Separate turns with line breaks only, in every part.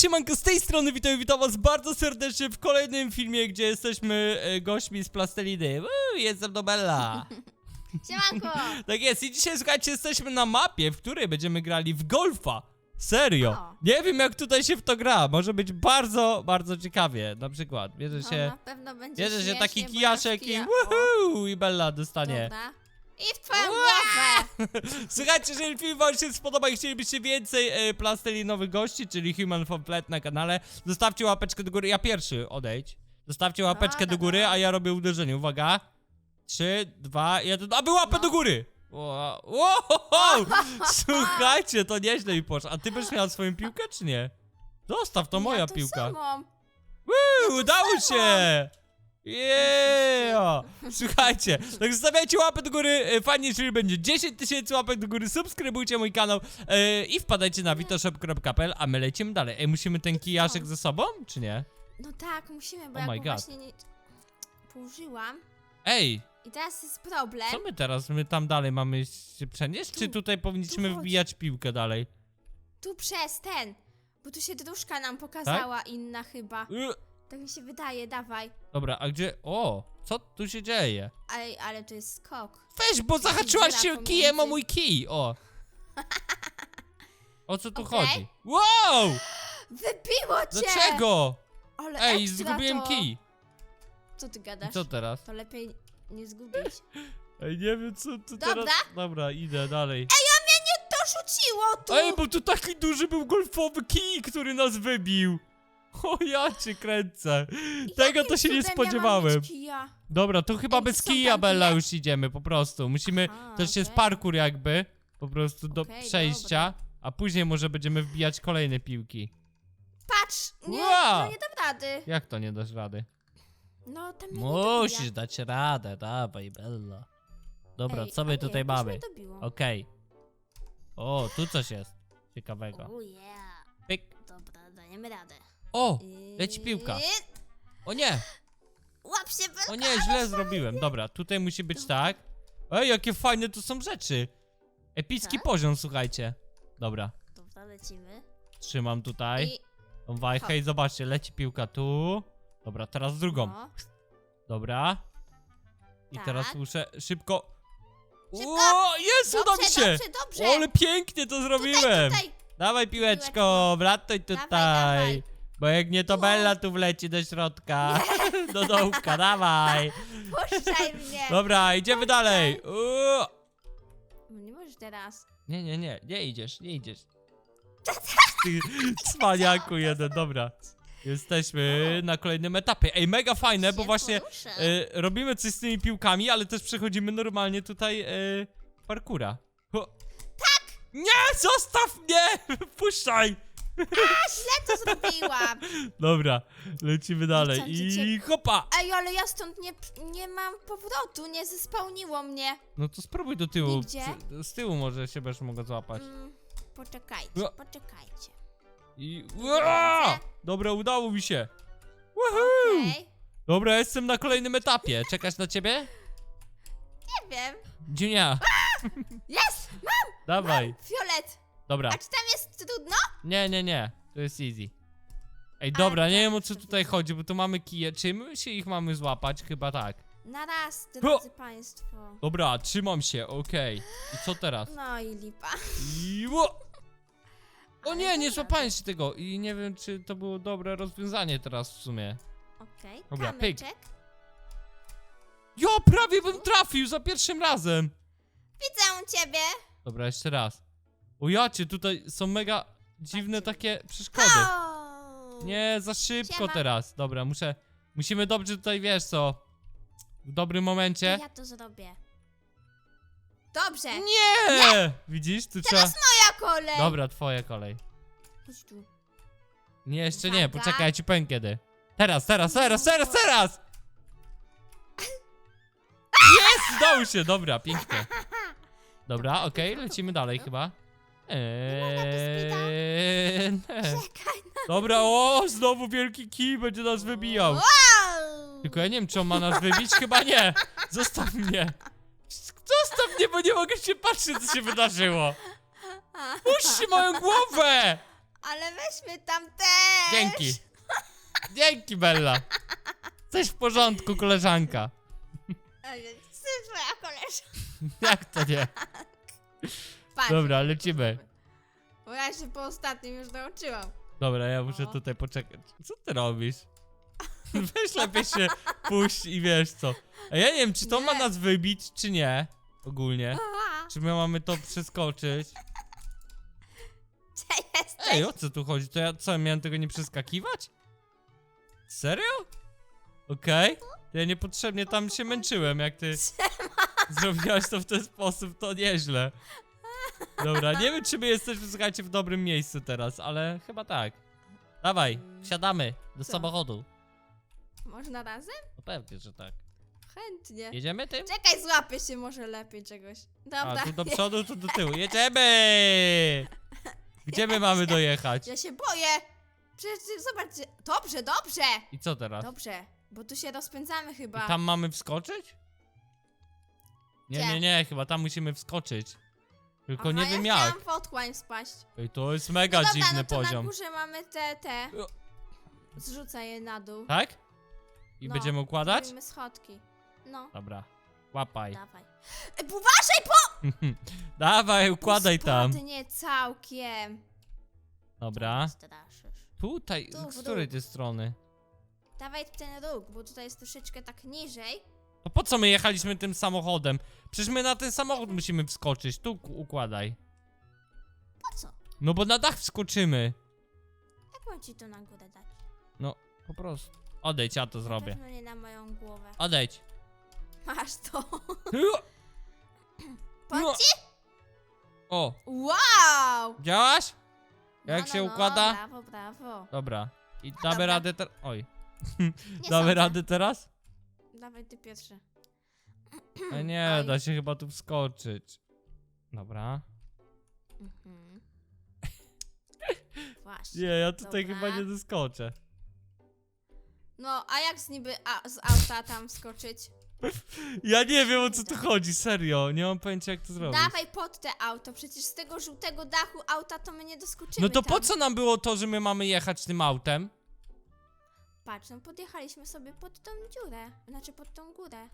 siemanko, z tej strony witam, witam was bardzo serdecznie w kolejnym filmie, gdzie jesteśmy e, gośćmi z plasteliny. Uuu, jest ze mną Bella.
Siemanko!
Tak jest i dzisiaj słuchajcie, jesteśmy na mapie, w której będziemy grali w golfa. Serio.
O.
Nie wiem jak tutaj się w to gra, może być bardzo, bardzo ciekawie. Na przykład, bierze
No,
się,
na pewno będzie
bierze się
śmiesznie,
taki
bo
kijaszek i
kija-
woohoo, i Bella
O,
dostanie.
Dobra. I w twoją głowę!
Słuchajcie, jeżeli film wam się spodoba i chcielibyście więcej e, plastelinowych gości, czyli Human From Flat na kanale, zostawcie łapeczkę do góry. Ja pierwszy, odejdź. Zostawcie łapeczkę do
Dobra,
góry, a ja robię uderzenie. Uwaga. Trzy, dwa, jeden. Aby łapę
No.
do góry! Ło- Wow! Słuchajcie, to nieźle mi poszło. A ty będziesz miała swoją piłkę, czy nie? Zostaw, to moja
ja to
piłka.
Samą.
Uuu, udało się! Yeah! Słuchajcie, tak zostawiajcie łapę do góry, e, fajnie, jeżeli będzie 10 tysięcy łapek do góry, subskrybujcie mój kanał e, i wpadajcie na witoshop.pl, a my lecimy dalej. Ej, musimy ten kijaszek ze sobą, czy nie?
No tak, musimy, bo
Oh
ja
my
go
God.
właśnie nie... położyłam.
Ej,
I teraz jest problem.
co my teraz, my tam dalej mamy się przenieść, czy
Tu,
tutaj powinniśmy
tu chodź.
wbijać piłkę dalej?
Tu przez ten. Bo tu się dróżka nam pokazała inna chyba.
Y,
Tak mi się wydaje, dawaj.
Dobra, a gdzie, o, co tu się dzieje?
Ale, ale to jest skok.
Weź, bo zahaczyłaś
dziura
się
pomiędzy.
kijem o mój kij, o. O co tu
Okej.
chodzi? Wow!
Wybiło cię!
Dlaczego?
Ale
Ej,
ekstra
zgubiłem
to...
kij.
Co ty
I
gadasz?
co teraz?
To lepiej nie zgubić.
Ej, nie wiem co tu
Dobra.
teraz... Dobra, idę dalej.
A mnie nie to rzuciło tu!
Ej, bo tu taki duży był golfowy kij, który nas wybił. O, ja cię kręcę. Tego to się nie
ja
spodziewałem. Dobra, to chyba
Ej,
bez
są
kija,
tam
Bella,
kije?
już idziemy po prostu. Musimy...
Aha,
To jest
okej.
parkour jakby. Po prostu do
Okej,
przejścia. A później może będziemy wbijać kolejne piłki.
Patrz! Nie,
Ła!
no nie dam rady.
Jak to nie dasz rady?
No tam mnie
Musisz dać radę, dawaj, Bella. Dobra,
Ej,
co
a
my
nie,
tutaj
już
mamy?
dobiło.
Okej. O, tu coś jest ciekawego.
Oh yeah.
Pyk.
Dobra, dajemy radę.
O, leci piłka.
I-
O nie,
Łap się, Belka!
o nie, źle zrobiłem. Dobra, tutaj musi być tak. Ej, jakie fajne tu są rzeczy. Epicki
Tak?
poziom, słuchajcie. Dobra,
Dobra, lecimy.
trzymam tutaj
I...
tą wajchę i zobaczcie, leci piłka tu. Dobra, teraz drugą.
No.
Dobra. I
Tak.
teraz muszę szybko.
Szybko.
O, jest, uda mi
Dobrze,
się.
dobrze, dobrze!
O, ale pięknie to zrobiłem.
Tutaj,
Dawaj piłeczko, wracaj
Dawaj,
tutaj.
dawaj.
Bo jak nie to. Bella tu wleci do środka. Do dołka, dawaj.
puszczaj mnie!
Dobra, idziemy dalej. Uuu.
No nie możesz teraz.
Nie, nie, nie, nie idziesz, nie idziesz. Ty cwaniaku jeden, dobra. Jesteśmy na kolejnym etapie. Ej, mega fajne, bo
Się
właśnie
poruszę.
e, robimy coś z tymi piłkami, ale też przechodzimy normalnie tutaj e, parkura. Tak! Nie, zostaw mnie! Puszczaj!
Źle to zrobiłam!
Dobra, lecimy dalej
chcę
i
cię-
hopa!
Ej, ale ja stąd nie, nie mam powrotu, nie zespełniło mnie.
No to spróbuj do tyłu. Przy- Z tyłu może się będziesz mogła złapać.
Mm, poczekajcie,
No.
poczekajcie.
I...
Dobra.
Ua! Dobra, udało mi się. Woohoo!
Okej,
Dobra, jestem na kolejnym etapie. Czekasz na ciebie?
nie wiem.
Dziunia,
Jest!
dawaj.
Fiolet!
Dobra.
A czy tam jest trudno?
Nie, nie, nie. To jest easy. Ej, dobra, nie
tak,
wiem o co
to
tutaj
widzę.
chodzi, bo tu mamy kije. Czy my się ich mamy złapać? Chyba tak.
Na raz, drodzy państwo.
Dobra, trzymam się, okej. I co teraz?
No i lipa.
I... ło- O
Ale
nie, nie
dobra.
złapałem się tego i nie wiem, czy to było dobre rozwiązanie teraz w sumie.
Okej,
Dobra, pyk.
kamyczek.
Jo, prawie bym trafił za pierwszym razem.
Widzę u ciebie.
Dobra, jeszcze raz. O jacie, tutaj są mega dziwne takie przeszkody.
O!
Nie, za szybko
Siema.
teraz. Dobra, muszę. Musimy dobrze tutaj, wiesz co. W dobrym momencie.
Ja to zrobię. Dobrze.
Nie! Widzisz, tu trzeba.
Moja kolej.
Dobra, twoja kolej.
Chodź tu.
Nie, jeszcze nie,
Uwaga.
poczekaj, ja ci powiem kiedy. Teraz, teraz, teraz, teraz, teraz! Jest! Udało się, dobra, pięknie. Dobra, okej, lecimy dalej chyba. Eee, nie.
Czekaj na
Dobra, o, znowu wielki kij będzie nas wybijał.
Wow!
Tylko ja nie wiem, czy on ma nas wybić, chyba nie. Zostaw mnie. Zostaw mnie, bo nie mogę się patrzeć, co się wydarzyło. Puść moją głowę!
ale weźmy tam też.
Dzięki. Dzięki, Bella. Coś w porządku, koleżanka.
Ale Ty twoja koleżanka.
Jak to nie?
Patrz.
Dobra, lecimy.
Bo ja się po ostatnim już nauczyłam.
Dobra, ja muszę
O.
tutaj poczekać. Co ty robisz? Weź lepiej się puść i wiesz co. A ja nie wiem, czy to ma
Nie.
nas wybić, czy nie. Ogólnie.
Aha,
Czy my mamy to przeskoczyć?
gdzie jesteś?
Ej, o co tu chodzi? To ja co, miałem tego nie przeskakiwać? Serio? Okej. To Ja niepotrzebnie tam się męczyłem, jak ty zrobiłaś to w ten sposób, to nieźle. Dobra, nie wiem czy my jesteśmy, słuchajcie, w dobrym miejscu teraz, ale chyba tak. Dawaj, wsiadamy do
Co?
samochodu.
Można razem?
No pewnie, że tak.
Chętnie.
Jedziemy tym?
Czekaj, złapię się może lepiej czegoś. Dobra.
A, tu do przodu, tu do tyłu. Jedziemy! Gdzie my mamy dojechać?
Ja się boję. Przecież zobaczcie. Dobrze, dobrze.
I co teraz?
Dobrze, bo tu się rozpędzamy chyba.
I tam mamy wskoczyć? Nie,
Gdzie?
nie, nie, chyba tam musimy wskoczyć. Tylko nie
Aha,
wiem
ja
jak.
chciałam w otchłań spaść.
Ej, to jest mega
No dobra,
dziwny
no to
poziom.
na górze mamy te, te.
O.
Zrzucaj je na dół.
Tak? I
No,
będziemy układać?
Zrobimy schodki. No,
Dobra. Łapaj.
dawaj. E, uważaj, po...
Dawaj, układaj tam.
Spadnie całkiem.
Dobra.
Straszysz.
Tutaj,
Tu, w
z
dół.
której tej strony?
Dawaj ten róg, bo tutaj jest troszeczkę tak niżej.
To po co my jechaliśmy tym samochodem? Przecież my na ten samochód musimy wskoczyć. Tu układaj.
Po co?
No bo na dach wskoczymy.
Jak mam ci to na górę dać?
No, po prostu. Odejdź, ja to zrobię.
pewno nie na moją głowę.
Odejdź.
Masz to.
No.
Patrzcie.
O,
Wow!
działaś?
No,
Jak
no,
się
no,
układa?
Brawo, brawo.
Dobra. I damy
dobra.
radę teraz. Oj.
Nie
Damy
sądzę.
radę teraz?
Dawaj ty pierwszy.
E, nie, da się chyba tu wskoczyć. Dobra.
Mhm. Właśnie.
Nie, ja tutaj
Dobra.
chyba nie doskoczę.
No, a jak z niby a, z auta tam wskoczyć?
Ja nie wiem o co tu chodzi, serio. Nie mam pojęcia jak to zrobić.
Dawaj pod te auto, przecież z tego żółtego dachu auta to my nie doskoczymy
No to
tam.
po co nam było to, że my mamy jechać tym autem?
Patrz, no podjechaliśmy sobie pod tą dziurę, znaczy pod tą górę.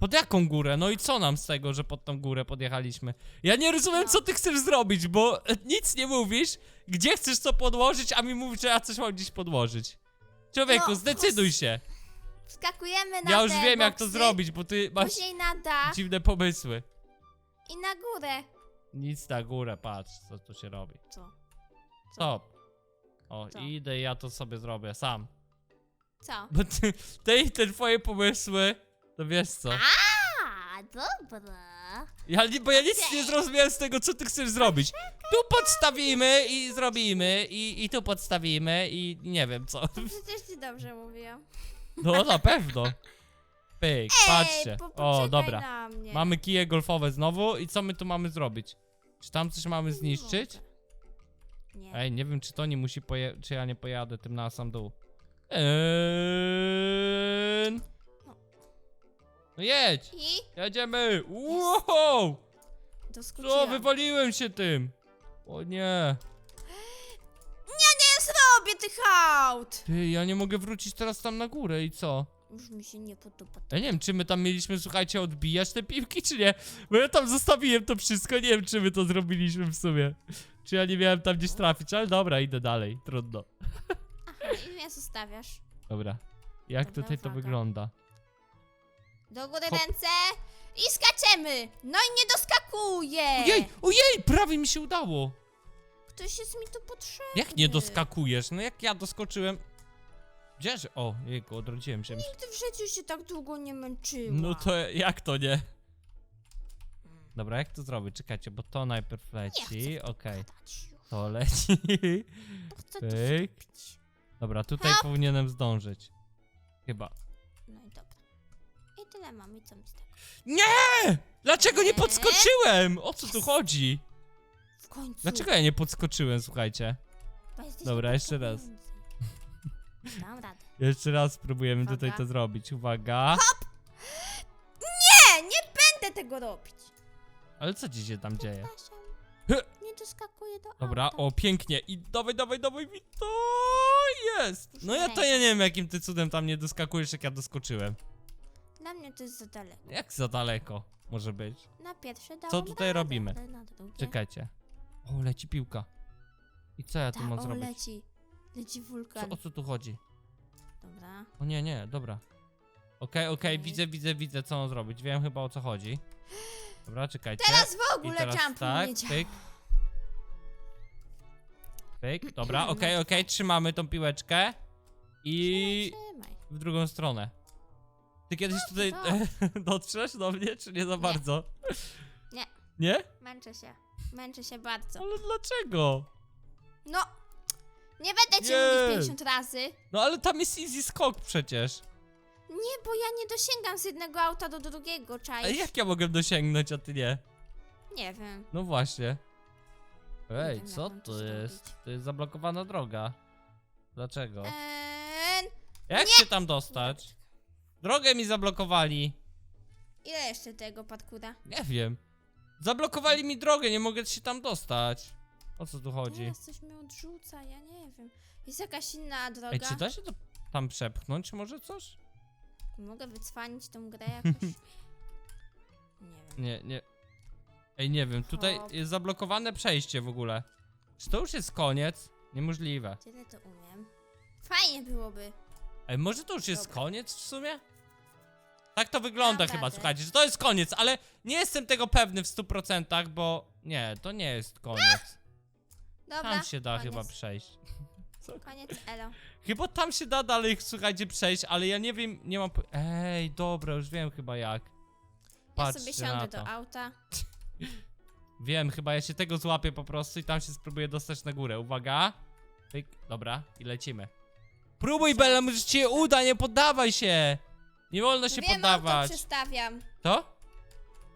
Pod jaką górę? No i co nam z tego, że pod tą górę podjechaliśmy? Ja nie rozumiem,
No.
co ty chcesz zrobić, bo e, nic nie mówisz, gdzie chcesz co podłożyć, a mi mówisz, że ja coś mam gdzieś podłożyć. Człowieku,
No,
zdecyduj się.
Wskakujemy na
Ja już
te
wiem, jak to
boksy,
zrobić, bo ty masz
Później na dach
dziwne pomysły.
i na górę.
Nic na górę, patrz, co tu się robi.
Co?
Stop. O,
Co?
idę i ja to sobie zrobię sam.
Co?
Bo ty, te i te twoje pomysły, to wiesz co.
A, dobra.
Ja, nie- bo ja nic nie zrozumiałem z tego, co ty chcesz zrobić. Tu podstawimy i zrobimy, i, i tu podstawimy, i nie wiem co.
Przecież ci dobrze mówiłam.
No na pewno. Pyk, patrzcie.
Po,
O,
poczekaj
dobra.
Na mnie.
Mamy kije golfowe znowu i co my tu mamy zrobić? Czy tam coś mamy zniszczyć?
Nie.
Ej, nie wiem, czy to nie musi poje... czy ja nie pojadę tym na sam dół. Eee... No jedź!
I
Jedziemy! Wow! Co,
doskoczyłam.
wywaliłem się tym! O nie!
Zrobię tych aut!
Ty, ja nie mogę wrócić teraz tam na górę i co?
Już mi się nie podoba.
Ja nie wiem, czy my tam mieliśmy, słuchajcie, odbijać te piłki, czy nie? Bo ja tam zostawiłem to wszystko, nie wiem, czy my to zrobiliśmy w sumie. Czy ja nie miałem tam gdzieś trafić, ale dobra, idę dalej, trudno.
I mnie zostawiasz.
Dobra. Jak
Dobra,
tutaj to
uwaga.
wygląda?
Do góry
Hop.
ręce i skaczemy! No i nie doskakuje!
Ojej, ojej, prawie mi się udało!
Ktoś jest mi tu potrzebny.
Jak nie doskakujesz? No jak ja doskoczyłem... Gdzieże? O, jego, odrodziłem się.
Nigdy w życiu się tak długo nie męczyłam.
No to jak to nie? Dobra, jak to zrobić? Czekajcie, bo to najpierw leci, okej.
Gadać już.
To leci.
To chcę to
Pyk.
zrobić.
Dobra, tutaj powinienem zdążyć. Chyba.
No i dobra. I tyle mam i co mi z tego?
Nie! Dlaczego nie podskoczyłem? O co tu chodzi?
W końcu.
Dlaczego ja nie podskoczyłem, słuchajcie?
Bo jesteś
Dobra, jeszcze raz.
pomiędzy. Dam radę.
Jeszcze raz spróbujemy
Uwaga.
tutaj to zrobić. Uwaga.
Nie, nie będę tego robić.
Ale co ci się tam dzieje?
Przepraszam.
Hy.
Nie nie doskakuje do
Dobra,
auta.
o pięknie. I dawaj, dawaj, dawaj, Wito! Jest! No ja to ja nie wiem, jakim ty cudem tam nie doskakujesz, jak ja doskoczyłem.
Dla mnie to jest za daleko.
Jak za daleko może być?
Na pierwsze dałem
Co tutaj
radę,
robimy?
ale na drugie...
Czekajcie. O, leci piłka. I co ja tu
Ta,
mam
o,
zrobić?
leci. Leci
Co,
wulkan.
o co tu chodzi?
Dobra.
O nie, nie, dobra. Okej, okej,
Okej.
widzę, widzę, widzę, co mam zrobić. Wiem chyba o co chodzi. Dobra, czekajcie.
Teraz w
I
ogóle
teraz
jump
tak,
nie działa.
pyk. Pyk, dobra, okej, okej, trzymamy tą piłeczkę. I
Trzymaj.
w drugą stronę. Ty kiedyś tutaj dotrzesz do mnie, czy nie za bardzo?
Nie.
Nie?
Męczę się. Męczę się bardzo.
Ale dlaczego?
No! Nie będę cię
Nie.
mówić 50 razy.
No ale tam jest easy skok przecież.
Nie, bo ja nie dosięgam z jednego auta do drugiego,
A
czaj.
jak ja mogę dosięgnąć, a ty nie?
Nie wiem.
No właśnie. Ej, co to jest? To jest zablokowana droga. Dlaczego?
Eee,
Jak się tam dostać? Drogę mi zablokowali.
ile jeszcze tego parkura?
Nie wiem. Zablokowali mi drogę, nie mogę się tam dostać. O co tu chodzi?
Teraz coś mnie odrzuca, ja nie wiem. Jest jakaś inna droga.
Ej, czy da się to tam przepchnąć może coś?
Mogę wycwanić tą grę jakoś? nie wiem.
Nie, nie. Ej, nie wiem, tutaj
Hop.
jest zablokowane przejście w ogóle. Czy to już jest koniec? Niemożliwe.
Tyle to umiem. Fajnie byłoby.
Ej, może to już jest
Dobra.
koniec w sumie? Tak to wygląda chyba, słuchajcie, że to jest koniec, ale nie jestem tego pewny w 100%, bo nie, to nie jest koniec.
Dobra,
Tam się da
koniec.
chyba przejść.
Koniec, elo.
Chyba tam się da dalej, słuchajcie, przejść, ale ja nie wiem, nie mam... po- Ej, dobra, już wiem chyba jak.
Ja
Patrzcie
sobie
na
siądę
to.
do auta.
Wiem, chyba ja się tego złapię po prostu i tam się spróbuję dostać na górę. Uwaga. Pyk, dobra, i lecimy. Próbuj, Bella, może ci się uda, nie poddawaj się! Nie wolno się
Wiem, auto
poddawać.
przestawiam.
To?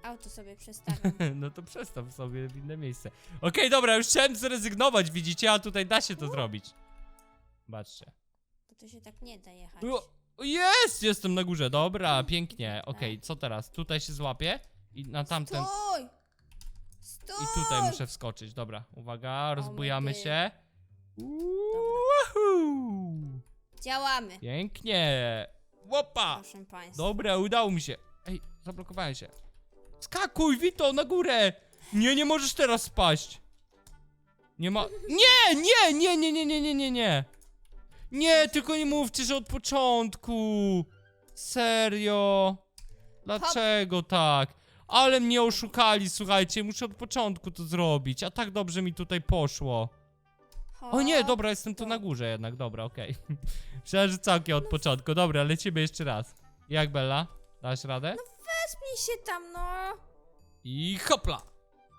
Auto sobie przestawiam.
No to przestaw sobie w inne miejsce. Okej, dobra, już chciałem zrezygnować, widzicie, a tutaj da się to zrobić. Zobaczcie.
To to się tak nie da jechać.
O, Jest! Jestem na górze, dobra, pięknie. Okej, co teraz? Tutaj się złapię i na tamten... I tutaj muszę wskoczyć, dobra. Uwaga, rozbujamy się. Woohoo!
Działamy.
Pięknie! Łopa!
Proszę państwa.
Dobra, udało mi się. Ej, zablokowałem się. Skakuj, Wito, na górę! Nie, nie możesz teraz spaść. Nie ma... Nie, nie, nie, nie, nie, nie, nie, nie, nie. Nie, tylko nie mówcie, że od początku. Serio. Dlaczego tak? Ale mnie oszukali, słuchajcie, muszę od początku to zrobić, a tak dobrze mi tutaj poszło. O nie, dobra, jestem tu na górze jednak, dobra, okej. Myślałem, że całkiem od początku. Dobra, lecimy jeszcze raz. Jak Bella? Dasz radę?
Wespnij się tam, no.
I hopla!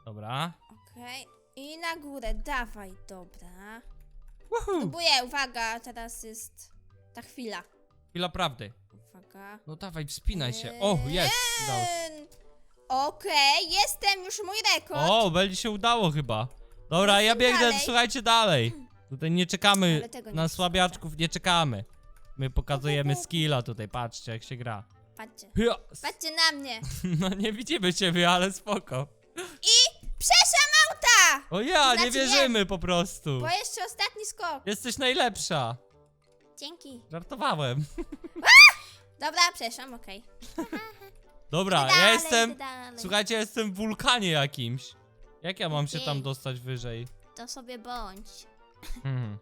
Dobra.
Okej. I na górę, dawaj, dobra.
Woohoo!
Próbuję, uwaga, teraz jest ta chwila.
Chwila prawdy.
Uwaga.
No dawaj, wspinaj się. O, jest! Udało się.
Okej, jestem już mój rekord.
O, Belli się udało chyba. Dobra, ja biegnę,
dalej.
słuchajcie, dalej. Tutaj nie czekamy
Ale tego nie
na słabiaczków, nie czekamy. My pokazujemy skilla tutaj, patrzcie jak się gra.
Patrzcie. Patrzcie na mnie.
No nie widzimy ciebie, ale spoko.
Przeszłam auta!
O ja, nie
Znaczy nie.
wierzymy po prostu.
Bo jeszcze ostatni skok.
Jesteś najlepsza.
Dzięki.
Żartowałem.
Dobra, przeszłam, okej.
Dobra, ja jestem.
dalej.
Słuchajcie, ja jestem w wulkanie jakimś. Jak ja mam się tam dostać wyżej?
To sobie bądź.
Hmm.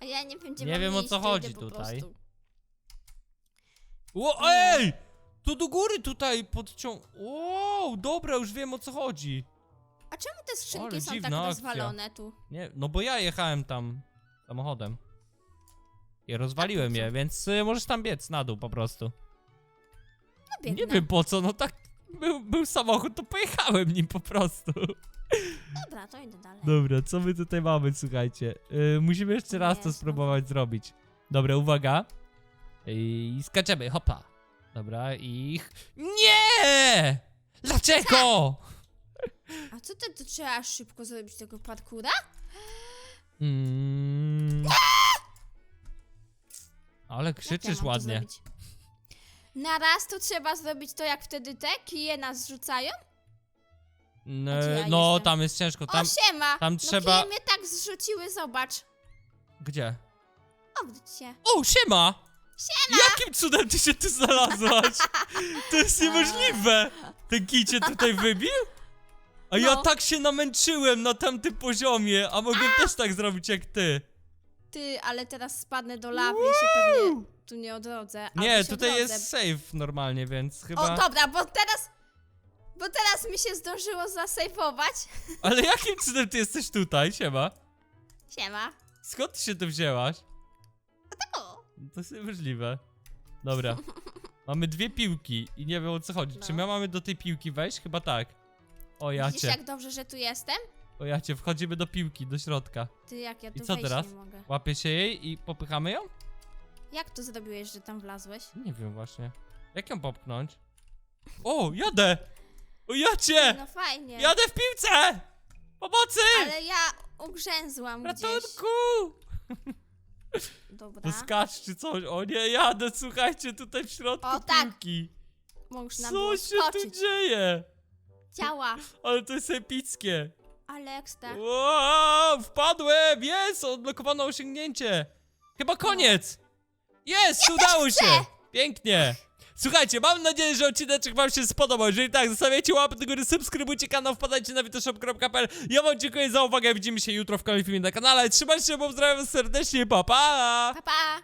A ja nie wiem, gdzie
Nie
mam
wiem, o
iść,
co
to
chodzi
po
tutaj.
prostu.
O, ej! Tu do góry tutaj podciąg... Wow, dobra, już wiem o co chodzi.
A czemu te skrzynki są tak
dziwna akcja.
rozwalone tu?
Nie, no bo ja jechałem tam samochodem. I rozwaliłem je, więc y, możesz tam biec na dół po prostu.
No biegnę.
Nie wiem po co, no tak był, był samochód, to pojechałem nim po prostu.
Dobra, to idę dalej.
Dobra, co my tutaj mamy, słuchajcie. Y, musimy jeszcze raz to
Jezu.
spróbować zrobić. Dobra, uwaga. I skaczemy, hopa. Dobra, i... Nie! Dlaczego?
A co to, to trzeba szybko zrobić tego parkura?
Mm. Ale
Jak ja
krzyczysz
mam to
ładnie.
zrobić? Na raz to trzeba zrobić to, jak wtedy te kije nas zrzucają?
N-
Znaczy ja
no,
jestem.
tam jest ciężko. Tam.
o, siema!
tam
No
trzeba-
kije mnie tak zrzuciły, zobacz.
Gdzie?
Obróć się.
O, siema! Siema! Jakim cudem ty się tu znalazłaś? To jest niemożliwe! Ten kij cię tutaj wybił? A ja
No.
tak się namęczyłem na tamtym poziomie, a mogłem też tak zrobić jak ty.
Ty, ale teraz spadnę do lawy i się pewnie tu nie odrodzę.
Nie,
się
tutaj
odrodzę.
jest safe normalnie, więc chyba...
O, dobra, bo teraz... Bo teraz mi się zdążyło zasejfować.
Ale jakim cudem ty jesteś tutaj, siema?
Siema.
Skąd ty się tu wzięłaś?
O,
To jest niemożliwe. Dobra. Mamy dwie piłki i nie wiem o co chodzi. Czy
No.
my mamy do tej piłki wejść? Chyba tak. O
Widzisz
jacie,
jak dobrze, że tu jestem?
o jacie, wchodzimy do piłki, do środka.
Ty, jak ja tu
I co
wejść
teraz?
nie mogę.
Łapie się jej i popychamy ją?
Jak to zrobiłeś, że tam wlazłeś?
Nie wiem właśnie. Jak ją popchnąć? O, jadę! O jacie!
No fajnie.
Jadę w piłce! Pomocy!
Ale ja ugrzęzłam gdzieś.
Ratunku!
Dobra.
To skacz czy coś. O nie, jadę, słuchajcie, tutaj w środku
O, tak.
piłki.
Możesz nam
Co
było
się tu
skoczyć.
dzieje?
Działa.
Ale to jest epickie.
Ale ekstra.
Wow, wpadłem! Jest! Odblokowano osiągnięcie! Chyba koniec! Jest! udało
chcę!
się! Pięknie! Słuchajcie, mam nadzieję, że odcinek wam się spodobał. Jeżeli tak, zostawiajcie łapy do góry, subskrybujcie kanał, wpadajcie na witoshop.pl. Ja wam dziękuję za uwagę, widzimy się jutro w kolejnym filmie na kanale. Trzymajcie się, pozdrawiam serdecznie, pa pa!
Pa, pa.